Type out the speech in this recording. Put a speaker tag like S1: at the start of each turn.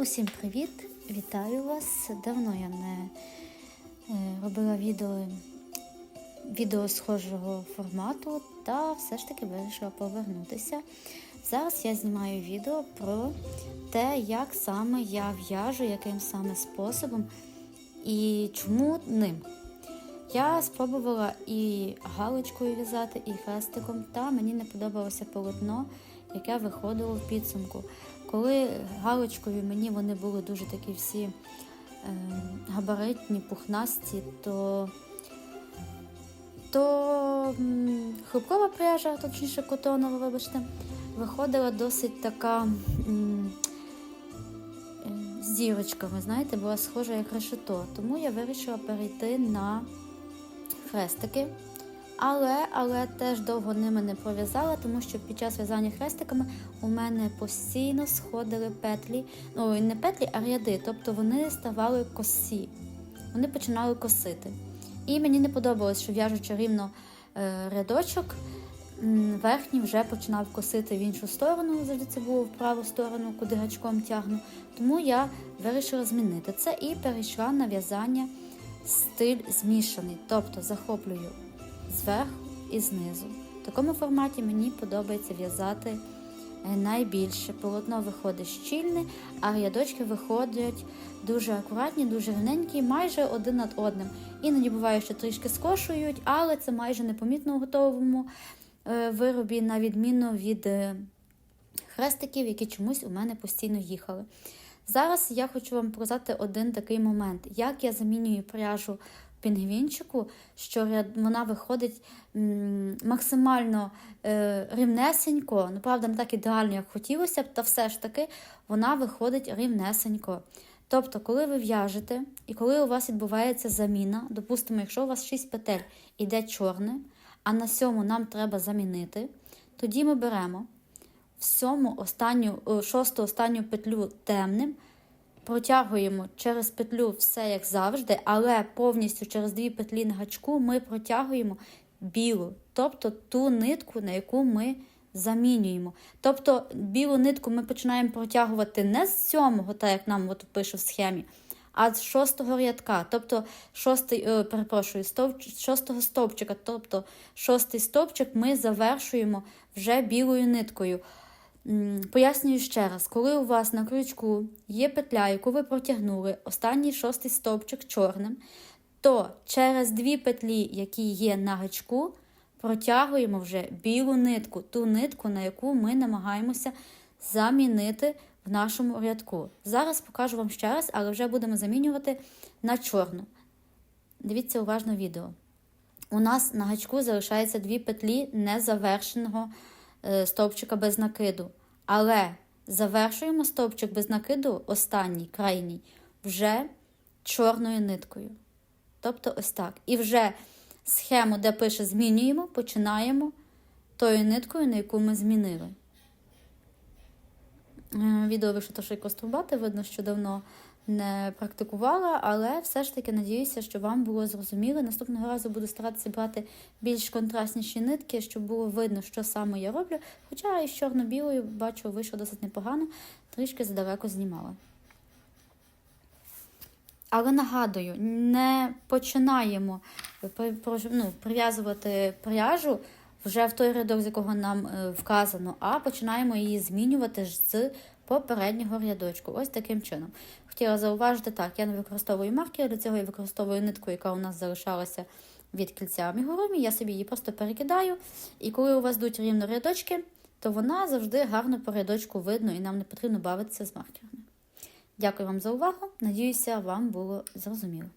S1: Усім привіт! Вітаю вас! Давно я не е, робила відео, відео схожого формату, та все ж таки вирішила повернутися. Зараз я знімаю відео про те, як саме я в'яжу, яким саме способом і чому ним. Я спробувала і галочкою в'язати, і хрестиком, та мені не подобалося полотно, яке виходило в підсумку. Коли галочкою мені вони були дуже такі всі е, габаритні, пухнасті, то то м, хлопкова пряжа, точніше котонова, вибачте, виходила досить така е, з дірочками, знаєте, була схожа як решето. Тому я вирішила перейти на хрестики. Але але теж довго ними не пров'язала, тому що під час в'язання хрестиками у мене постійно сходили петлі, ну не петлі, а ряди. Тобто вони ставали косі, вони починали косити. І мені не подобалось, що в'яжучи рівно е, рядочок, верхній вже починав косити в іншу сторону, завжди це було в праву сторону, куди гачком тягну. Тому я вирішила змінити це і перейшла на в'язання стиль змішаний, тобто захоплюю зверху і знизу. В такому форматі мені подобається в'язати е, найбільше. Полотно виходить щільне, а рядочки виходять дуже акуратні, дуже рівненькі, майже один над одним. Іноді буває, що трішки скошують, але це майже непомітно у готовому е, виробі, на відміну від е, хрестиків, які чомусь у мене постійно їхали. Зараз я хочу вам показати один такий момент, як я замінюю пряжу пінгвінчику, що вона виходить максимально е, рівнесенько, ну, правда, не так ідеально, як хотілося б, та все ж таки вона виходить рівнесенько. Тобто, коли ви в'яжете і коли у вас відбувається заміна, допустимо, якщо у вас 6 петель іде чорне, а на сьому нам треба замінити, тоді ми беремо в сьому останню, шосту останню петлю темним, протягуємо через петлю все як завжди, але повністю через дві петлі на гачку ми протягуємо білу, тобто ту нитку, на яку ми замінюємо. Тобто білу нитку ми починаємо протягувати не з сьомого, так як нам от пише в схемі, а з шостого рядка, тобто шостий, е, перепрошую, стовп, шостого стовпчика, тобто шостий стовпчик ми завершуємо вже білою ниткою. Пояснюю ще раз, коли у вас на крючку є петля, яку ви протягнули, останній шостий стовпчик чорним, то через дві петлі, які є на гачку, протягуємо вже білу нитку, ту нитку, на яку ми намагаємося замінити в нашому рядку. Зараз покажу вам ще раз, але вже будемо замінювати на чорну. Дивіться уважно відео. У нас на гачку залишається дві петлі незавершеного стовпчика без накиду. Але завершуємо стовпчик без накиду, останній, крайній, вже чорною ниткою. Тобто ось так. І вже схему, де пише змінюємо, починаємо тою ниткою, на яку ми змінили. Е, Відео вийшло трошки кострубати, видно, що давно не практикувала, але все ж таки надіюся, що вам було зрозуміло. Наступного разу буду старатися брати більш контрастніші нитки, щоб було видно, що саме я роблю. Хоча із чорно-білою, бачу, вийшло досить непогано, трішки задалеко знімала. Але нагадую, не починаємо ну, прив'язувати пряжу вже в той рядок, з якого нам е, вказано, а починаємо її змінювати з попереднього рядочку. Ось таким чином. Хотіла зауважити, так, я не використовую маркер, для цього я використовую нитку, яка у нас залишалася від кільця амігурумі. Я собі її просто перекидаю. І коли у вас йдуть рівно рядочки, то вона завжди гарно по рядочку видно і нам не потрібно бавитися з маркерами. Дякую вам за увагу. Надіюся, вам було зрозуміло.